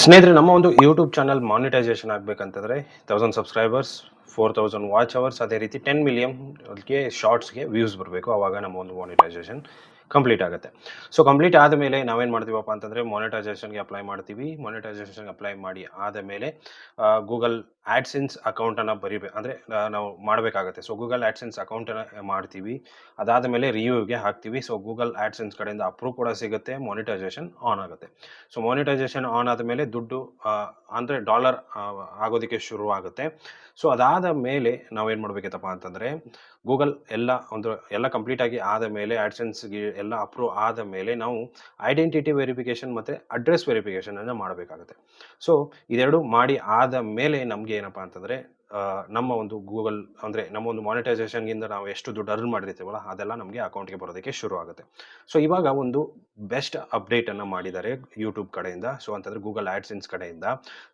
ಸ್ನೇಹಿತರೆ, ನಮ್ಮ ಒಂದು YouTube channel monetisation ಆಗಬೇಕಂತಂದರೆ thousand subscribers four thousand watch hours ಅದೇ ರೀತಿ ಟೆನ್ ಮಿಲಿಯನ್ಗೆ ಶಾರ್ಟ್ಸ್ಗೆ ವ್ಯೂಸ್ ಬರಬೇಕು. ಆವಾಗ ನಮ್ಮ ಒಂದು ಮಾನಿಟೈಸೇಷನ್ ಕಂಪ್ಲೀಟ್ ಆಗುತ್ತೆ. ಸೊ ಕಂಪ್ಲೀಟ್ ಆದಮೇಲೆ ನಾವೇನು ಮಾಡ್ತೀವಪ್ಪ ಅಂತಂದರೆ ಮಾನಿಟೈಸೇಷನ್ಗೆ ಅಪ್ಲೈ ಮಾಡ್ತೀವಿ. ಮಾನಿಟೈಸೇಷನ್ಗೆ ಅಪ್ಲೈ ಮಾಡಿ ಆದ ಮೇಲೆ ಗೂಗಲ್ ಆ್ಯಡ್ಸಿನ್ಸ್ ಅಕೌಂಟನ್ನು ಬರಿಬೇಕು ಅಂದರೆ ನಾವು ಮಾಡಬೇಕಾಗತ್ತೆ. ಸೊ ಗೂಗಲ್ ಆ್ಯಡ್ಸಿನ್ಸ್ ಅಕೌಂಟನ್ನು ಮಾಡ್ತೀವಿ. ಅದಾದ ಮೇಲೆ ರಿವ್ಯೂಗೆ ಹಾಕ್ತೀವಿ. ಸೊ ಗೂಗಲ್ ಆ್ಯಡ್ಸಿನ್ಸ್ ಕಡೆಯಿಂದ ಅಪ್ರೂವ್ ಕೂಡ ಸಿಗುತ್ತೆ. ಮಾನಿಟೈಸೇಷನ್ ಆನ್ ಆಗುತ್ತೆ. ಸೊ ಮಾನಿಟೈಸೇಷನ್ ಆನ್ ಆದಮೇಲೆ ದುಡ್ಡು ಅಂದರೆ ಡಾಲರ್ ಆಗೋದಕ್ಕೆ ಶುರು ಆಗುತ್ತೆ. ಸೊ ಅದಾದ ಮೇಲೆ ನಾವೇನು ಮಾಡಬೇಕಿತ್ತಪ್ಪ ಅಂತಂದರೆ ಗೂಗಲ್ ಎಲ್ಲ ಒಂದು, ಎಲ್ಲ ಕಂಪ್ಲೀಟ್ ಆಗಿ ಆದ ಮೇಲೆ ಆ್ಯಡ್ಸೆನ್ಸ್ಗೆ ಎಲ್ಲ ಅಪ್ರೂವ್ ಆದ ಮೇಲೆ ನಾವು ಐಡೆಂಟಿಟಿ ವೆರಿಫಿಕೇಷನ್ ಮತ್ತು ಅಡ್ರೆಸ್ ವೆರಿಫಿಕೇಷನನ್ನು ಮಾಡಬೇಕಾಗುತ್ತೆ. ಸೊ ಇದೆರಡು ಮಾಡಿ ಆದ ಮೇಲೆ ನಮಗೆ ಏನಪ್ಪ ಅಂತಂದರೆ ನಮ್ಮ ಒಂದು ಗೂಗಲ್ ಅಂದರೆ ನಮ್ಮ ಒಂದು ಮಾನಿಟೈಸೇಷನ್ಗಿಂದ ನಾವು ಎಷ್ಟು ದುಡ್ಡು ಅರ್ನ್ ಮಾಡಿರ್ತೀವಲ್ಲ, ಅದೆಲ್ಲ ನಮಗೆ ಅಕೌಂಟ್ಗೆ ಬರೋದಕ್ಕೆ ಶುರು ಆಗುತ್ತೆ. ಸೊ ಇವಾಗ ಒಂದು ಬೆಸ್ಟ್ ಅಪ್ಡೇಟನ್ನು ಮಾಡಿದ್ದಾರೆ ಯೂಟ್ಯೂಬ್ ಕಡೆಯಿಂದ ಸೊ ಅಂತಂದರೆ ಗೂಗಲ್ ಆ್ಯಡ್ಸೆನ್ಸ್ ಕಡೆಯಿಂದ.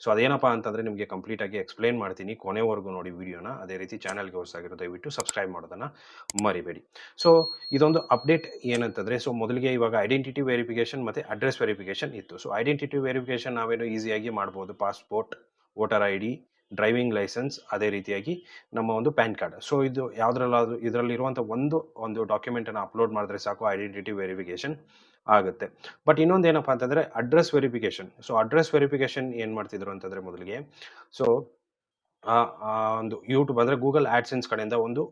ಸೊ ಅದೇನಪ್ಪ ಅಂತಂದರೆ ನಿಮಗೆ ಕಂಪ್ಲೀಟಾಗಿ ಎಕ್ಸ್ಪ್ಲೇನ್ ಮಾಡ್ತೀನಿ ಕೊನೆವರೆಗೂ ನೋಡಿ ವಿಡಿಯೋನ ಅದೇ ರೀತಿ ಚಾನಲ್ಗೆ ಹೊಸಾಗಿರೋ ದಯವಿಟ್ಟು ಸಬ್ಸ್ಕ್ರೈಬ್ ಮಾಡೋದನ್ನು ಮರಿಬೇಡಿ. ಸೊ ಇದೊಂದು ಅಪ್ಡೇಟ್ ಏನಂತಂದರೆ ಸೊ ಮೊದಲಿಗೆ ಇವಾಗ ಐಡೆಂಟಿಟಿ ವೆರಿಫಿಕೇಷನ್ ಮತ್ತು ಅಡ್ರೆಸ್ ವೆರಿಫಿಕೇಷನ್ ಇತ್ತು. ಸೊ ಐಡೆಂಟಿಟಿ ವೆರಿಫಿಕೇಶನ್ ನಾವೇನು ಈಸಿಯಾಗಿ ಮಾಡ್ಬೋದು. Passport voter I D driving licence ಅದೇ ರೀತಿಯಾಗಿ ನಮ್ಮ ಒಂದು ಪ್ಯಾನ್ ಕಾರ್ಡ್ ಸೊ ಇದು ಯಾವುದ್ರಲ್ಲಾದರೂ ಇದರಲ್ಲಿರುವಂಥ ಒಂದು ಒಂದು ಡಾಕ್ಯುಮೆಂಟನ್ನು ಅಪ್ಲೋಡ್ ಮಾಡಿದ್ರೆ ಸಾಕು ಐಡೆಂಟಿಟಿ ವೆರಿಫಿಕೇಷನ್ ಆಗುತ್ತೆ. ಬಟ್ ಇನ್ನೊಂದು ಏನಪ್ಪ ಅಂತಂದರೆ address verification so address verification ಏನು ಮಾಡ್ತಿದ್ರು ಅಂತಂದರೆ ಮೊದಲಿಗೆ ಸೊ ಒಂದು ಯೂಟ್ಯೂಬ್ ಅಂದರೆ ಗೂಗಲ್ ಆ್ಯಡ್ಸೆನ್ಸ್ ಕಡೆಯಿಂದ ಒಂದು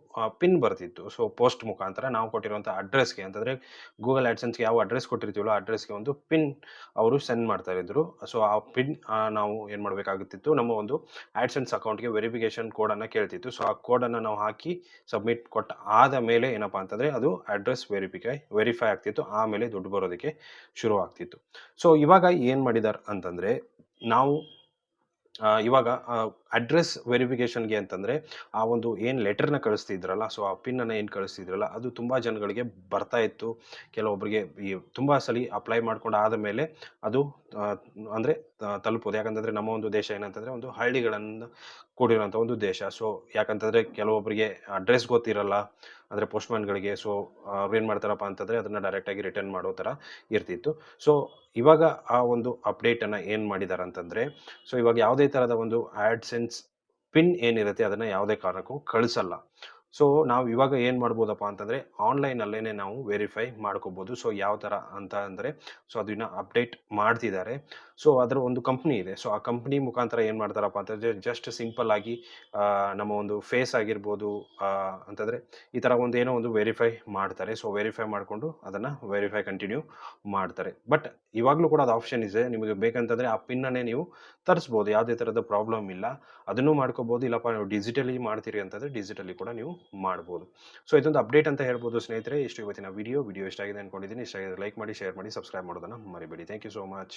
ಪಿನ್ ಬರ್ತಿತ್ತು. ಸೊ ಪೋಸ್ಟ್ ಮುಖಾಂತರ ನಾವು ಕೊಟ್ಟಿರುವಂಥ ಅಡ್ರೆಸ್ಗೆ ಅಂತಂದರೆ ಗೂಗಲ್ ಆ್ಯಡ್ಸೆನ್ಸ್ಗೆ ಯಾವ ಅಡ್ರೆಸ್ ಕೊಟ್ಟಿರ್ತೀವಲ್ಲ ಅಡ್ರೆಸ್ಗೆ ಒಂದು ಪಿನ್ ಅವರು ಸೆಂಡ್ ಮಾಡ್ತಾ ಇದ್ರು. ಸೊ ಆ ಪಿನ್ ನಾವು ಏನು ಮಾಡಬೇಕಾಗುತ್ತಿತ್ತು, ನಮ್ಮ ಒಂದು ಆ್ಯಡ್ಸೆನ್ಸ್ ಅಕೌಂಟ್ಗೆ ವೆರಿಫಿಕೇಷನ್ ಕೋಡನ್ನು ಕೇಳ್ತಿತ್ತು. ಸೊ ಆ ಕೋಡನ್ನು ನಾವು ಹಾಕಿ ಸಬ್ಮಿಟ್ ಕೊಟ್ಟ ಆದ ಮೇಲೆ ಏನಪ್ಪ ಅಂತಂದರೆ ಅದು ಅಡ್ರೆಸ್ ವೆರಿಫಿಕೈ ವೆರಿಫೈ ಆಗ್ತಿತ್ತು. ಆಮೇಲೆ ದುಡ್ಡು ಬರೋದಕ್ಕೆ ಶುರು ಆಗ್ತಿತ್ತು. ಸೊ ಇವಾಗ ಏನು ಮಾಡಿದ್ದಾರೆ ಅಂತಂದರೆ ನಾವು ಇವಾಗ ಅಡ್ರೆಸ್ ವೆರಿಫಿಕೇಷನ್ಗೆ ಅಂತಂದರೆ, ಆ ಒಂದು ಏನು ಲೆಟರ್ನ ಕಳಿಸ್ತಿದ್ರಲ್ಲ ಸೊ ಆ ಪಿನ್ನನ್ನು ಏನು ಕಳಿಸ್ತಿದ್ರಲ್ಲ, ಅದು ತುಂಬ ಜನಗಳಿಗೆ ಬರ್ತಾ ಇತ್ತು. ಕೆಲವೊಬ್ಬರಿಗೆ ಈ ತುಂಬ ಸಲ ಅಪ್ಲೈ ಮಾಡ್ಕೊಂಡು ಆದ ಮೇಲೆ ಅದು ಅಂದರೆ ತಲುಪೋದು ಯಾಕಂತಂದರೆ ನಮ್ಮ ಒಂದು ದೇಶ ಏನಂತಂದರೆ ಒಂದು ಹಳ್ಳಿಗಳನ್ನು ಕೂಡಿರೋಂಥ ಒಂದು ದೇಶ. ಸೊ ಯಾಕಂತಂದರೆ ಕೆಲವೊಬ್ಬರಿಗೆ ಅಡ್ರೆಸ್ ಗೊತ್ತಿರಲ್ಲ, ಅಂದರೆ ಪೋಸ್ಟ್ಮ್ಯಾನ್ಗಳಿಗೆ ಸೊ ಅವ್ರು ಏನು ಮಾಡ್ತಾರಪ್ಪ ಅಂತಂದರೆ ಅದನ್ನು ಡೈರೆಕ್ಟಾಗಿ ರಿಟರ್ನ್ ಮಾಡೋ ಥರ ಇರ್ತಿತ್ತು. ಸೊ ಇವಾಗ ಆ ಒಂದು ಅಪ್ಡೇಟನ್ನು ಏನು ಮಾಡಿದ್ದಾರೆ ಅಂತಂದರೆ ಸೊ ಇವಾಗ ಯಾವುದೇ ಥರದ ಒಂದು ಆ್ಯಡ್ಸೆನ್ಸ್ ಪಿನ್ ಏನಿರುತ್ತೆ ಅದನ್ನು ಯಾವುದೇ ಕಾರಣಕ್ಕೂ ಕಳಿಸಲ್ಲ. ಸೊ ನಾವು ಇವಾಗ ಏನು ಮಾಡ್ಬೋದಪ್ಪ ಅಂತಂದರೆ ಆನ್ಲೈನಲ್ಲೇ ನಾವು ವೆರಿಫೈ ಮಾಡ್ಕೋಬೋದು. ಸೊ ಯಾವ ಥರ ಅಂತ ಅಂದರೆ ಸೊ ಅದನ್ನ ಅಪ್ಡೇಟ್ ಮಾಡ್ತಿದ್ದಾರೆ. ಸೊ ಅದರ ಒಂದು ಕಂಪ್ನಿ ಇದೆ. ಸೊ ಆ ಕಂಪ್ನಿ ಮುಖಾಂತರ ಏನು ಮಾಡ್ತಾರಪ್ಪ ಅಂತಂದರೆ ಜಸ್ಟ್ ಸಿಂಪಲ್ ಆಗಿ ನಮ್ಮ ಒಂದು ಫೇಸ್ ಆಗಿರ್ಬೋದು ಅಂತಂದರೆ, ಈ ಥರ ಒಂದು ಏನೋ ಒಂದು ವೆರಿಫೈ ಮಾಡ್ತಾರೆ. ಸೊ ವೆರಿಫೈ ಮಾಡಿಕೊಂಡು ಅದನ್ನು ವೆರಿಫೈ ಕಂಟಿನ್ಯೂ ಮಾಡ್ತಾರೆ. ಬಟ್ ಇವಾಗಲೂ ಕೂಡ ಅದು ಆಪ್ಷನ್ ಇದೆ. ನಿಮಗೆ ಬೇಕಂತಂದರೆ, ಆ ಪಿನ್ನನ್ನೇ ನೀವು ತರಿಸ್ಬೋದು. ಯಾವುದೇ ಥರದ ಪ್ರಾಬ್ಲಮ್ ಇಲ್ಲ. ಅದನ್ನು ಮಾಡ್ಕೋಬೋದು. ಇಲ್ಲಪ್ಪ, ನೀವು ಡಿಜಿಟಲಿ ಮಾಡ್ತೀರಿ ಅಂತಂದರೆ ಡಿಜಿಟಲಿ ಕೂಡ ನೀವು ಮಾಡ್ಬೋದು. ಸೊ ಇದೊಂದು ಅಪ್ಡೇಟ್ ಅಂತ ಹೇಳ್ಬೋದು ಸ್ನೇಹಿತರೆ. ಇಷ್ಟು ಇವತ್ತಿನ ವಿಡಿಯೋ ವಿಡಿಯೋ ಇಷ್ಟ ಆಗಿದೆ ಅಂದ್ಕೊಂಡಿದ್ದೀನಿ ಇಷ್ಟ ಆಗಿದೆ ಲೈಕ್ ಮಾಡಿ ಶೇರ್ ಮಾಡಿ ಸಬ್ಸ್ಕ್ರೈಬ್ ಮಾಡೋದನ್ನು ಮರಿಬೇಡಿ. Thank you so much